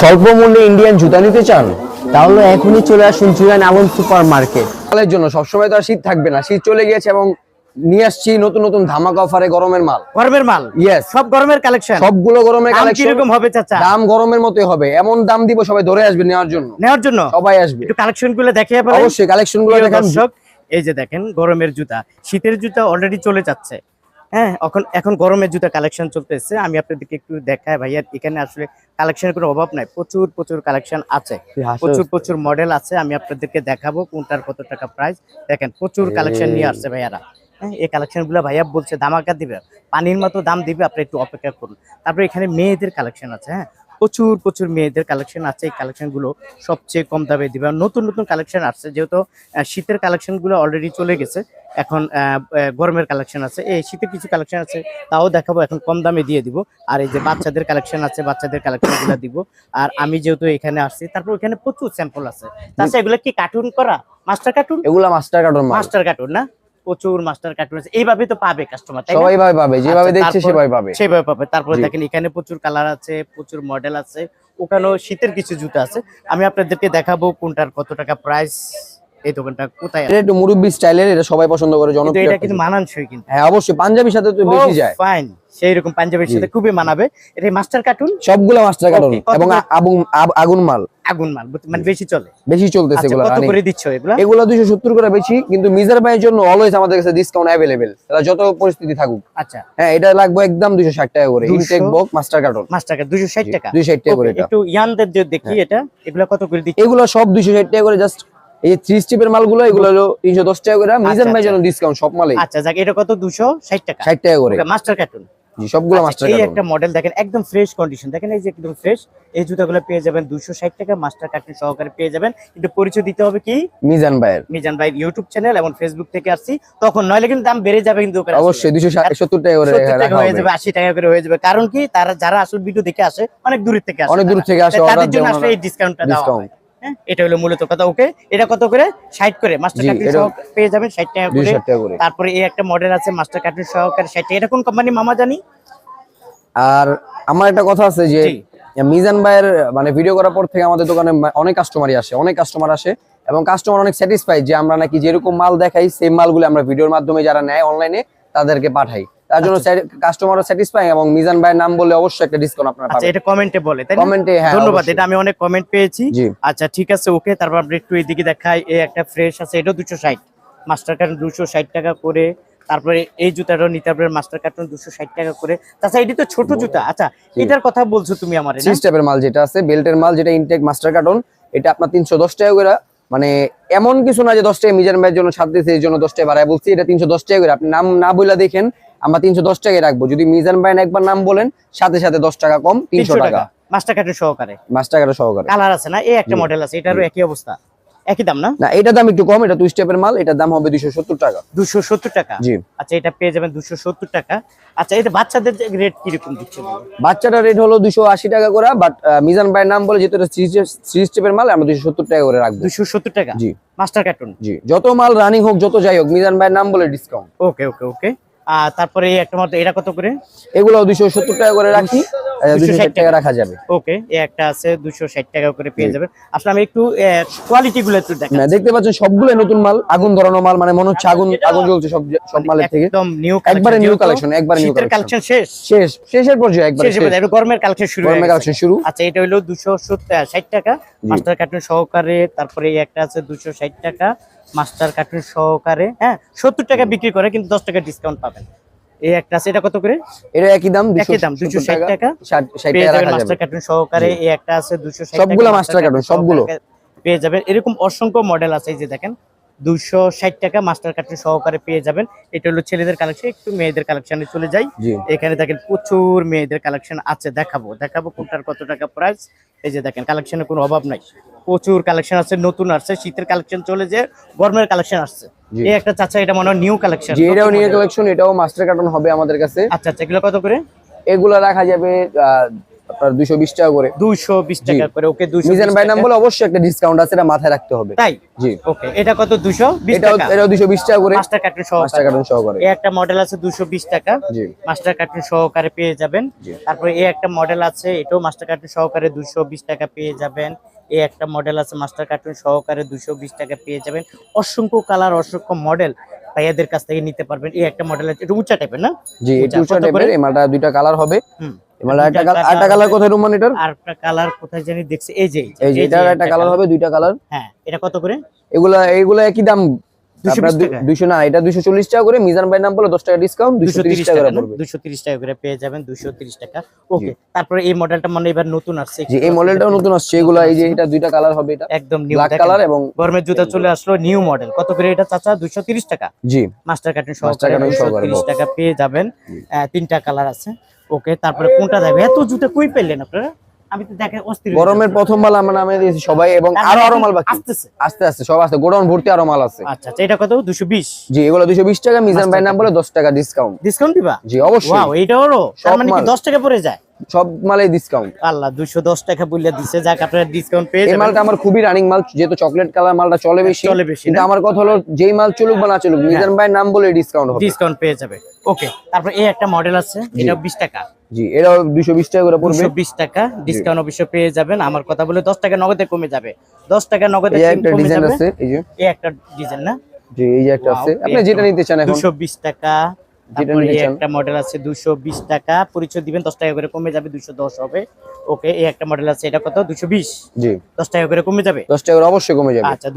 স্বল্প মূল্যে ইন্ডিয়ান জুতা নিতে চান তাহলে এখনই চলে আসুন জুয়ান আলম সুপার মার্কেট জন্য সবসময় তো আর শীত থাকবে না শীত চলে গিয়েছে এবং নিয়ে আসছি নতুন নতুন ধামাকা অফারে গরমের মাল। গরমের মাল? ইয়েস সব গরমের কালেকশন সবগুলো গরমের কালেকশন কীরকম হবে চাচা? দাম গরমের মতোই হবে এমন দাম দিব সবাই ধরে আসবে নেওয়ার জন্য। নেওয়ার জন্য? সবাই আসবে। একটু কালেকশনগুলো দেখে অবশ্যই কালেকশনগুলো দেখেন। এই যে দেখেন গরমের জুতা শীতের জুতা অলরেডি চলে যাচ্ছে। হ্যাঁ এখন এখন গরমের জুতা কালেকশন চলতেছে। আমি আপনাদেরকে একটু দেখাই ভাইয়া এখানে আসলে কালেকশনের কোনো অভাব নাই। প্রচুর প্রচুর কালেকশন আছে। প্রচুর প্রচুর মডেল আছে। আমি আপনাদেরকে দেখাবো কোনটার কত টাকা প্রাইস দেখেন প্রচুর কালেকশন নিয়ে আসছে ভাইয়ারা। হ্যাঁ এই কালেকশনগুলো ভাইয়া বলছে দামাকা দিবে। পানির মতো দাম দিবে আপনি একটু অপেক্ষা করুন। তারপরে এখানে মেয়েদের কালেকশন আছে হ্যাঁ। প্রচুর প্রচুর মেয়েদের কালেকশন আছে। এই কালেকশনগুলো সবচেয়ে কম দামে দিবে। নতুন নতুন কালেকশন আসছে যেহেতু শীতের কালেকশনগুলো অলরেডি চলে গেছে। এখন গরমের কালেকশন আছে। এই শীতের কিছু কালেকশন আছে তাও দেখাবো এখন কম দামে দিয়ে দিব। আর এই যে বাচ্চাদের কালেকশন আছে বাচ্চাদের কালেকশনগুলো দিব। আর আমি যেহেতু এখানে আসছি তারপর এখানে প্রচুর স্যাম্পল আছে। তাছাড়া এগুলো কি কার্টুন করা? মাস্টার কার্টুন এগুলা মাস্টার কার্টুন মাস্টার কার্টুন না? প্রচুর মাস্টার কার্ড রয়েছে। এইভাবে তো পাবে কাস্টমার? সবাই ভাবে পাবে যেভাবে আচ্ছা, দেখছে সেভাবে পাবে। সেভাবে পাবে। তারপরে দেখেন এখানে প্রচুর কালার আছে প্রচুর মডেল আছে। ওখানেও শীতের কিছু জুতা আছে। আমি আপনাদেরকে দেখাবো কোনটার কত টাকা প্রাইস এই দোকানটা কোথায় এটা একটু মুরব্বি স্টাইলের এটা সবাই পছন্দ করে জনপ্রিয় এটা কিন্তু মানানসই কিন্তু। হ্যাঁ অবশ্যই পাঞ্জাবির সাথে তো বেশি যায়। ফাইন সেই রকম পাঞ্জাবের। সাথে খুবই মানাবে। এটা মাস্টার কার্টুন সবগুলো মাস্টার কার্টন এবং আগুন মাল। আগুন মাল মানে বেশি চলে। বেশি চলতেছে আচ্ছা এগুলো কত করে দিচ্ছ এগুলা? এগুলো দুইশো সত্তর করে বেশি কিন্তু মিজার ভাইয়ের জন্য অলওয়েজ আমাদের কাছে ডিসকাউন্ট অ্যাভেলেবেল তারা যত পরিস্থিতি থাকুক। আচ্ছা। হ্যাঁ এটা লাগবে একদম দুইশো ষাট টাকা করে। 200 ইনটেক বক মাস্টার কার্টন মাস্টার দুশো ষাট টাকা। দুইশো ষাট টাকা করে এটা। একটু ইয়ানদের দেখি এটা। এগুলা কত করে দিচ্ছ? এগুলো সব দুইশো ষাট টাকা করে জাস্ট এই থ্রি স্টিপের মালগুলো এগুলো হলো তিনশো দশ টাকা করে। মিজান ভাইয়ের জন্য ডিসকাউন্ট সব মালে আচ্ছা যাক এটা কত? দুশো ষাট টাকা। ষাট টাকা করে। মাস্টার কার্টুন জি সবগুলো আচ্ছা, মাস্টার এই একটা মডেল দেখেন একদম ফ্রেশ কন্ডিশন দেখেন এই যে একদম ফ্রেশ এই জুতাগুলো পেয়ে যাবেন টাকা মাস্টার কার্টুন সহকারে পেয়ে যাবেন। কিন্তু পরিচয় দিতে হবে কি? মিজান ভাইয়ের। মিজান ইউটিউব চ্যানেল এবং ফেসবুক থেকে আসছি। তখন নইলে কিন্তু দাম বেড়ে যাবে কিন্তু অবশ্যই দুইশো সত্তর টাকা করে 70 টাকা রাখা হয়ে যাবে আশি টাকা করে হয়ে যাবে। কারণ কি? তারা যারা আসলে ভিডিও দেখে আসে অনেক দূর থেকে আসে অনেক দূর থেকে আসে, তাদের জন্য আসলে এই ডিসকাউন্টটা দেওয়া discount। হ্যাঁ। এটা হলো মূলত কথা। ওকে এটা কত করে? ষাট করে। মাস্টার কার্টুন সহ পেয়ে যাবেন ষাট টাকা করে। তারপরে এই একটা মডেল আছে মাস্টার কার্টুন সহকারে ষাট টাকা। এটা কোন কোম্পানি মামা জানি? আর আমার একটা কথা আছে যে মিজান ভাইয়ের মানে ভিডিও করার পর থেকে আমাদের দোকানে অনেক কাস্টমারই আসে অনেক কাস্টমার আসে এবং কাস্টমার অনেক স্যাটিসফাইড যে আমরা নাকি যেরকম মাল দেখাই সেই মালগুলো আমরা ভিডিওর মাধ্যমে যারা নেয় অনলাইনে তাদেরকে পাঠাই। তার জন্য কাস্টমারও স্যাটিসফাই এবং মিজান ভাইয়ের নাম বলে অবশ্যই একটা ডিসকাউন্ট আপনারা আচ্ছা পাবেন। এটা কমেন্টে বলে তাই না? কমেন্টে হ্যাঁ ধন্যবাদ এটা আমি অনেক কমেন্ট পেয়েছি। আচ্ছা ঠিক আছে ওকে তারপর আমরা একটু এদিকে দেখাই এই একটা ফ্রেশ আছে এটা দুশো ষাট। মাস্টার কার্টুন দুশো ষাট টাকা করে তারপরে এই জুতাটাও নিতে মাস্টার কার্টুন দুশো ষাট টাকা করে। তাছাড়া এটি তো ছোট জুতা আচ্ছা এটার কথা বলছো তুমি আমার থ্রি স্টেপের মাল যেটা আছে বেল্টের মাল যেটা ইনটেক মাস্টার কার্টন এটা আপনার তিনশো দশ টাকা করে। মানে এমন কিছু না যে দশ টাকা মিজান ভাইয়ের জন্য ছাড় দিয়েছে এই জন্য দশ টাকা বাড়ায় বলছি এটা তিনশো দশ টাকা করে। আপনি নাম না বলে দেখেন আমরা তিনশো দশ টাকায় রাখব। যদি মিজান ভাই একবার নাম বলেন সাথে সাথে দশ টাকা কম তিনশো টাকা। মাস্টার সহকারে। মাস্টার সহকারে। কালার আছে না? এই একটা মডেল আছে এটারও একই অবস্থা। একই দাম না? না এটার দাম একটু কম এটা দুই স্টেপের মাল এটার দাম হবে দুইশো সত্তর টাকা। দুশো সত্তর টাকা? জি। আচ্ছা এটা পেয়ে যাবেন দুশো সত্তর টাকা। আচ্ছা এটা বাচ্চাদের রেট? বাচ্চাটার রেট হলো দুশো আশি টাকা করে বাট মিজান ভাইয়ের নাম বলে যেহেতু এটা থ্রি স্টেপের মাল আমরা টাকা করে রাখব। দুশো সত্তর টাকা? জি। মাস্টার কার্টুন জি। যত মাল রানিং হোক যত যাই হোক মিজান ভাইয়ের নাম বলে ডিসকাউন্ট ওকে ওকে ওকে আর তারপরে একটা মতো এটা কত করে? এগুলো দুইশো সত্তর টাকা করে রাখি দুশো 260 ষাট টাকা। রাখা যাবে। ওকে একটা আছে দুশো ষাট টাকা করে পেয়ে যাবেন। আসলে আমি একটু কোয়ালিটি গুলো একটু দেখা না, দেখতে পাচ্ছেন সবগুলো নতুন মাল আগুন ধরানো মাল মানে মনে হচ্ছে আগুন আগুন জ্বলছে সব সব মালের থেকে। একদম নিউ একবারে new collection, একবারে শীতের কালেকশন শেষ। শেষ শেষের পর্যায়ে একবার শেষ। একটু গরমের কালেকশন শুরু গরমের কালেকশন শুরু। আচ্ছা এটা হলো দুশো ষাট টাকা। মাস্টার কার্টুন সহকারে তারপরে একটা আছে দুশো ষাট টাকা। মাস্টার কার্টুন সহকারে হ্যাঁ সত্তর টাকা বিক্রি করে কিন্তু দশ টাকা ডিসকাউন্ট পাবেন। এই একটা আছে এটা কত করে? এটা একই দাম একই দাম, 260 টাকা। ষাট টাকা রাখা মাস্টার কার্টুন সহকারে এই একটা আছে দুশো সবগুলো মাস্টার কার্টুন সবগুলো। পেয়ে যাবেন। এরকম অসংখ্য মডেল আছে এই যে দেখেন। দুশো ষাট টাকা মাস্টার কার্টুন সহকারে পেয়ে যাবেন। এটা হলো ছেলেদের কালেকশন একটু মেয়েদের কালেকশনে চলে যাই। এখানে দেখেন প্রচুর মেয়েদের কালেকশন আছে দেখাবো দেখাবো কোনটার কত টাকা প্রাইস এই যে দেখেন কালেকশনের কোনো অভাব নাই। প্রচুর কালেকশন আছে নতুন আসছে শীতের কালেকশন চলে যে গরমের কালেকশন আসছে। এই একটা চাচা এটা মনে হয় নিউ কালেকশন এটাও নিয়ে কালেকশন এটাও মাস্টার কার্টন হবে আমাদের কাছে। আচ্ছা আচ্ছা এগুলো কত করে? এগুলো রাখা যাবে আপনার দুইশো বিশ টাকা করে। দুইশো বিশ টাকা করে ওকে দুইশো মিজান ভাই নাম বলে অবশ্যই একটা ডিসকাউন্ট আছে এটা মাথায় রাখতে হবে। তাই? জি। ওকে এটা কত দুশো বিশ এটাও টাকা? এটাও দুইশো বিশ টাকা করে। মাস্টার কার্টুন সহ মাস্টার কার্টুন সহকারে। এই একটা মডেল আছে দুশো বিশ টাকা। জি। মাস্টার কার্টুন সহকারে পেয়ে যাবেন। তারপরে এই একটা মডেল আছে এটাও মাস্টার কার্টুন সহকারে দুশো বিশ টাকা পেয়ে যাবেন। এই একটা মডেল আছে মাস্টার কার্টুন সহকারে দুশো বিশ টাকা পেয়ে যাবেন। অসংখ্য কালার অসংখ্য মডেল ভাইয়াদের কাছ থেকে নিতে পারবেন। এই একটা মডেল আছে এটা উঁচা টাইপের না? জি এটা উঁচা। টাইপের এই মালটা দুইটা কালার হবে। হুম একটা কালার একটা কালার কোথায় রুমান এটার? আর কালার কোথায় জানি দেখছি। এই যে এই যে এটার একটা কালার হবে দুইটা কালার। হ্যাঁ এটা কত করে? এগুলা এগুলা একই দাম। 220 দুইশো না এটা দুইশো চল্লিশ টাকা করে মিজান ভাই নাম বলে টাকা ডিসকাউন্ট দুইশো দুশো তিরিশ তিরিশ টাকা টাকা করে পড়বে। টাকা করে পেয়ে যাবেন দুশো তিরিশ টাকা। ওকে তারপরে এই মডেলটা মানে এবার নতুন আসছে। এই মডেলটাও নতুন আসছে। এগুলা এই যে এটা দুইটা কালার হবে এটা। একদম নিউ ব্ল্যাক কালার এবং গরমের জুতা চলে আসলো নিউ মডেল কত করে এটা চাচা? দুশো তিরিশ টাকা? জি। মাস্টার কার্টুন তিরিশ টাকা পেয়ে যাবেন। তিনটা কালার আছে। ওকে তারপরে কোনটা যাবে এত জুতা কই পেলেন আপনারা? আমি তো দেখে অস্থির গরমের। প্রথম মাল আমরা নামে দিয়েছি সবাই এবং আরও মানে আরও মাল বাকি। আসতেছে। আস্তে আস্তে সব আসছে গোডাউন ভর্তি আরও মাল আছে। আচ্ছা আচ্ছা এটা কত? দুশো বিশ? জি এগুলো দুইশো বিশ টাকা মিজান ভাই নাম বলে দশ টাকা ডিসকাউন্ট ডিসকাউন্ট দিবা? জি অবশ্যই। ওয়াও হলো? তার মানে কি মাল। দশ টাকা পড়ে যায়? সব মালে ডিসকাউন্ট আল্লাহ দুশো দশ টাকা বললে দিছে যাক আপনারা ডিসকাউন্ট পেয়ে এই মালটা আমার খুবই রানিং মাল যেহেতু চকলেট কালার মালটা চলে বেশি। চলে বেশি কিন্তু আমার কথা হলো যেই মাল চলুক বা না চলুক মিজান ভাই নাম বলে ডিসকাউন্ট হবে। ডিসকাউন্ট পেয়ে যাবে। ওকে তারপর এই একটা মডেল আছে এটা বিশ টাকা। জি এটাও দুইশো বিশ টাকা করে পড়বে। দুশো বিশ টাকা ডিসকাউন্ট অবশ্য পেয়ে যাবেন। আমার কথা বলে দশ টাকা নগদে কমে যাবে। দশ টাকা নগদে কমে ডিজাইন যাবে। আছে এই যে। এই একটা ডিজাইন না? জি এই যে একটা আছে। আপনি যেটা নিতে চান এখন। দুশো বিশ টাকা। যেটা তারপরে। একটা মডেল আছে দুশো বিশ টাকা। পরিচয় দিবেন দশ টাকা করে কমে যাবে দুশো দশ হবে। ওকে এই একটা মডেল আছে এটা কত? জি। টাকা করে কমে যাবে? টাকা করে অবশ্যই কমে যাবে। আচ্ছা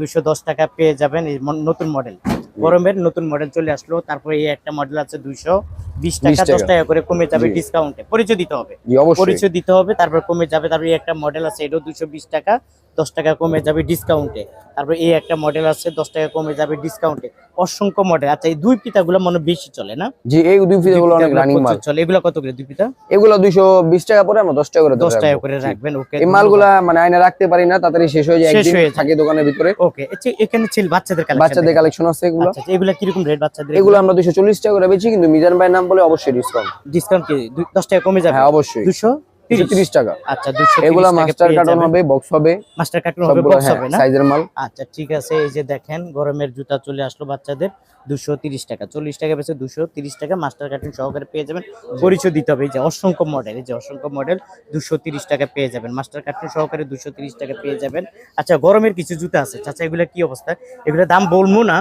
টাকা পেয়ে যাবেন এই নতুন মডেল গরমের নতুন মডেল চলে আসলো। তারপরে এই একটা মডেল আছে দুইশো বিশ টাকা 20 টাকা। টাকা করে কমে যাবে। ডিসকাউন্টে পরিচয় দিতে হবে। পরিচয় দিতে হবে তারপর কমে যাবে। তারপরে এই একটা মডেল আছে এটাও দুশো বিশ টাকা। দশ টাকা কমে যাবে ডিসকাউন্টে তারপরে এই একটা মডেল আছে দশ টাকা কমে যাবে ডিসকাউন্টে অসংখ্য মডেল আচ্ছা এই দুই পিতাগুলো মনে বেশি চলে না? জি এই দুই ফিতে গুলো অনেক রানিং মাল। চলে। এগুলো কত করে দুই পিতা? এগুলো দুইশো বিশ টাকা পরে আমরা দশ টাকা করে দশ টাকা করে রাখবেন ওকে এই মালগুলা মানে আয়না রাখতে পারি না তাড়াতাড়ি শেষ হয়ে যায় একদিন থাকে দোকানের ভিতরে। ওকে আচ্ছা এখানে ছিল বাচ্চাদের কালেকশন বাচ্চাদের কালেকশন আছে এগুলো। আচ্ছা এগুলো কীরকম রেট বাচ্চাদের? এগুলো আমরা দুইশো চল্লিশ টাকা করে বেচি কিন্তু মিজান ভাইয়ের নাম বলে অবশ্যই ডিসকাউন্ট ডিসকাউন্ট কি? দুই- দশ টাকা কমে যাবে? হ্যাঁ অবশ্যই। দুশো দুশো তিরিশ টাকা। আচ্ছা দুশো এগুলা মাস্টার কার্টন হবে বক্স হবে মাস্টার কার্টুন হবে বক্স হ্যাঁ হবে না? সাইজের মাল। আচ্ছা ঠিক আছে এই যে দেখেন গরমের জুতা চলে আসলো বাচ্চাদের দুশো তিরিশ টাকা চল্লিশ টাকা বেশি দুশো তিরিশ টাকা মাস্টার কার্টুন সহকারে পেয়ে যাবেন। পরিচয় দিতে হবে এই যে অসংখ্য মডেল এই যে অসংখ্য মডেল দুশো তিরিশ টাকা পেয়ে যাবেন। মাস্টার কার্টুন সহকারে দুশো তিরিশ টাকা পেয়ে যাবেন। আচ্ছা গরমের কিছু জুতা আছে। চাচা এগুলো কি অবস্থা? এগুলো দাম বলব না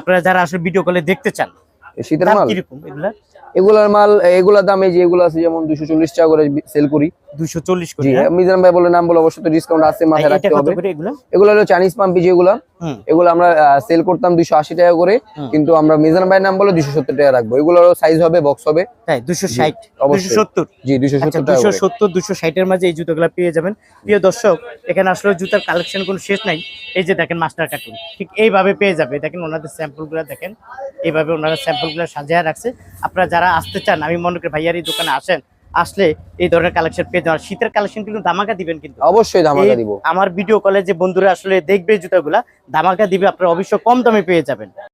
আপনারা যারা আসলে ভিডিও কলে দেখতে চান শীতের মাল? কীরকম এগুলা? এগুলার মাল এগুলার দাম এই যে এগুলো আছে যেমন দুশো চল্লিশ টাকা করে সেল করি। দুশো চল্লিশ জি হ্যাঁ? মিজান ভাই বলে নাম বলে অবশ্যই তো ডিসকাউন্ট আছে মাথায় রাখতে হবে। এগুলো? এগুলো হলো চাইনিজ পাম্পি যেগুলো। এগুলো আমরা সেল করতাম দুইশো আশি টাকা করে। কিন্তু আমরা মিজান ভাইয়ের নাম বলে দুশো সত্তর টাকা রাখব। এগুলোর সাইজ হবে বক্স হবে। দুশো ষাট। দুশো সত্তর? জি দুশো আচ্ছা সত্তর দুশো সত্তর দুশো ষাটের মাঝে এই জুতোগুলো পেয়ে যাবেন। প্রিয় দর্শক এখানে আসলে জুতার কালেকশন কোনো শেষ নাই। এই যে দেখেন মাস্টার কার্টুন ঠিক এইভাবে পেয়ে যাবে। দেখেন ওনাদের স্যাম্পলগুলো দেখেন। এইভাবে ওনারা স্যাম্পলগুলো সাজিয়ে রাখছে। আপনারা যারা আসতে চান আমি মনে করি ভাইয়ার এই দোকানে আসেন আসলে এই ধরনের কালেকশন পেয়ে যাওয়ার শীতের কালেকশন কিন্তু ধামাকা দিবেন কিন্তু। অবশ্যই ধামাকা দিব। আমার ভিডিও কলে যে বন্ধুরা আসলে দেখবে জুতাগুলা ধামাকা দিবে আপনারা অবশ্যই কম দামে পেয়ে যাবেন।